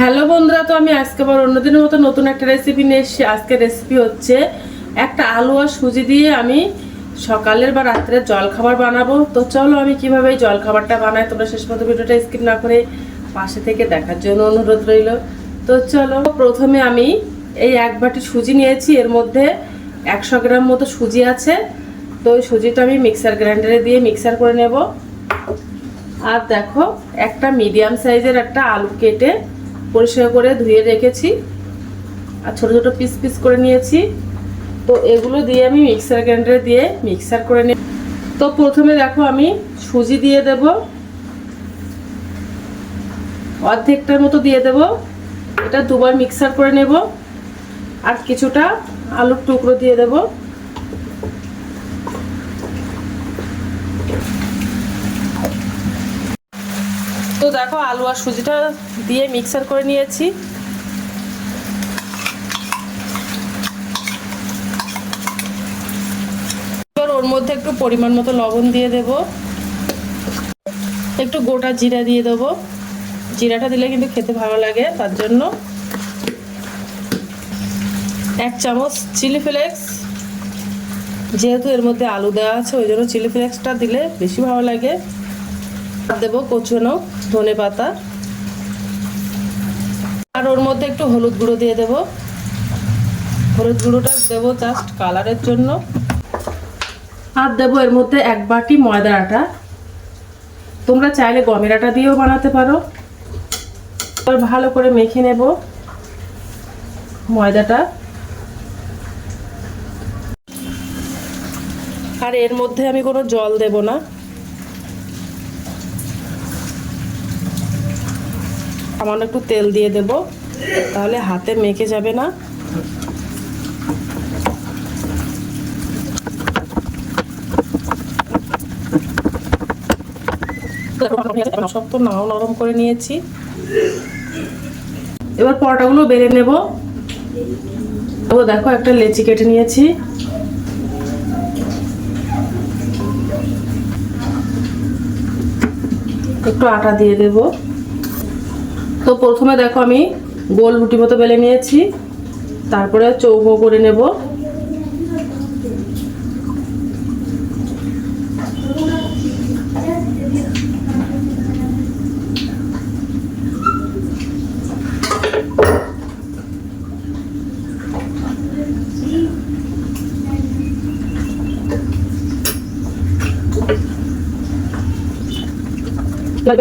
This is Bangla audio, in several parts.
হ্যালো বন্ধুরা, তো আমি আজকে আবার অন্যদিনের মতো নতুন একটা রেসিপি নিয়ে এসেছি। আজকের রেসিপি হচ্ছে একটা আলু আর সুজি দিয়ে আমি সকালের বা রাত্রের জল খাবার বানাবো। তো চলো আমি কীভাবে এই জল খাবারটা বানাই, তোমরা শেষ পর্যন্ত ভিডিওটা স্কিপ না করে পাশে থেকে দেখার জন্য অনুরোধ রইল। তো চলো, প্রথমে আমি এই এক বাটি সুজি নিয়েছি, এর মধ্যে একশো গ্রাম মতো সুজি আছে। তো ওই সুজিটা আমি মিক্সার গ্রাইন্ডারে দিয়ে মিক্সার করে নেব। আর দেখো, একটা মিডিয়াম সাইজের একটা আলু কেটে পরিষ্কার করে ধুয়ে রেখেছি আর ছোট ছোট পিস পিস করে নিয়েছি। তো এগুলো দিয়ে আমি মিক্সার গ্রাইন্ডারে দিয়ে মিক্সার করে নিই তো প্রথমে দেখো আমি সুজি দিয়ে দেব। অর্ধেকটার মতো দিয়ে দেব। এটা দুবার মিক্সার করে নেব। আর কিছুটা আলুর টুকরো দিয়ে দেবো। তো দেখো আলু আর সুজিটা দিয়ে মিক্সার করে নিয়েছি। এবার ওর মধ্যে একটু পরিমাণ মতো লবণ দিয়ে দেব। একটু গোটা জিরা দিয়ে দেব। জিরাটা দিলে কিন্তু খেতে ভালো লাগে, তার জন্য এক চামচ চিলি ফ্লেক্স। যেহেতু এর মধ্যে আলু দেওয়া আছে, ওই জন্য চিলি ফ্লেক্সটা দিলে বেশি ভালো লাগে। দেবো কচুনো ধনে পাতা। আর ওর মধ্যে একটু হলুদ গুঁড়ো দিয়ে দেব। হলুদ গুঁড়োটা দেবো জাস্ট কালারের জন্য। আর দেবো এর মধ্যে এক বাটি ময়দার আটা। তোমরা চাইলে গমের আটা দিয়েও বানাতে পারো। এবার ভালো করে মেখে নেব ময়দাটা। আর এর মধ্যে আমি কোনো জল দেব না। সামান্য একটু তেল দিয়ে দেব। তাহলে হাতে মেখে যাবে না। সব তো নাও নরম করে নিয়েছি। এবার পরোটাগুলো বেড়ে নেব। ও দেখো, একটা লেচি কেটে নিয়েছি। একটু আটা দিয়ে দেবো। তো প্রথমে দেখো আমি গোল রুটি মতো বেলে নিয়েছি। তারপরে চৌকো করে নেব।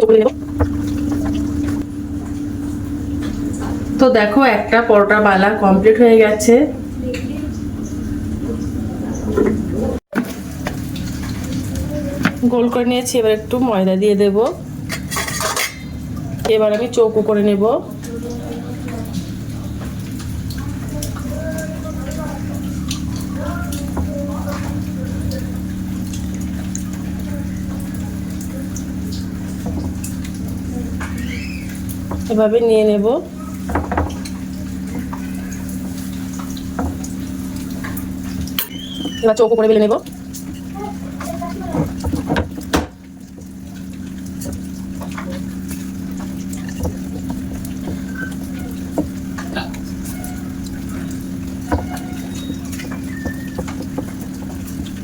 করে নেব। তো দেখো, একটা পরোটা বালা কমপ্লিট হয়ে গেছে। গোল করে নিয়েছি, এবার একটু ময়দা দিয়ে দেব। এবার আমি চৌকো করে নেব। এভাবে নিয়ে নেব। এবার চৌকো করে বেলে নেব।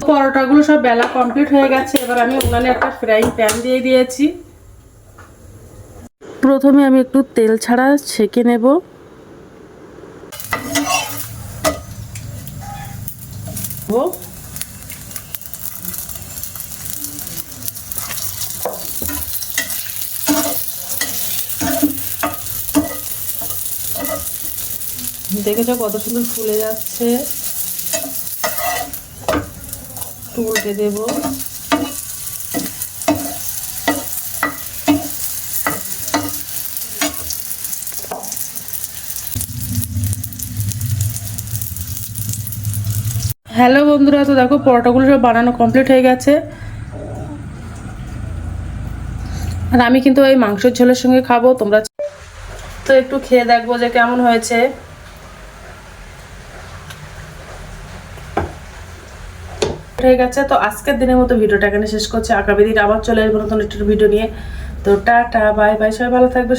পরোটাগুলো সব বেলা কমপ্লিট হয়ে গেছে। এবার আমি উনানে একটা ফ্রাইং প্যান দিয়ে দিয়েছি। প্রথমে আমি একটু তেল ছাড়া ছেঁকে নেব। দেখেছ কত সুন্দর ফুলে যাচ্ছে? একটু উল্টে দেবো। হ্যালো বন্ধুরা, তো দেখো পরোটাগুলো সব বানানো কমপ্লিট হয়ে গেছে। আর আমি কিন্তু এই মাংসের ঝোলের সঙ্গে খাব, তোমরা তো একটু খেয়ে দেখব যে কেমন হয়েছে। হয়ে গেছে, তো আজকের দিনের মতো ভিডিওটা এখানে শেষ করছি। আগামী দিন আবার চলে আসব নতুন একটা ভিডিও নিয়ে। তো টাটা বাই বাই সবাই ভালো থাকবে।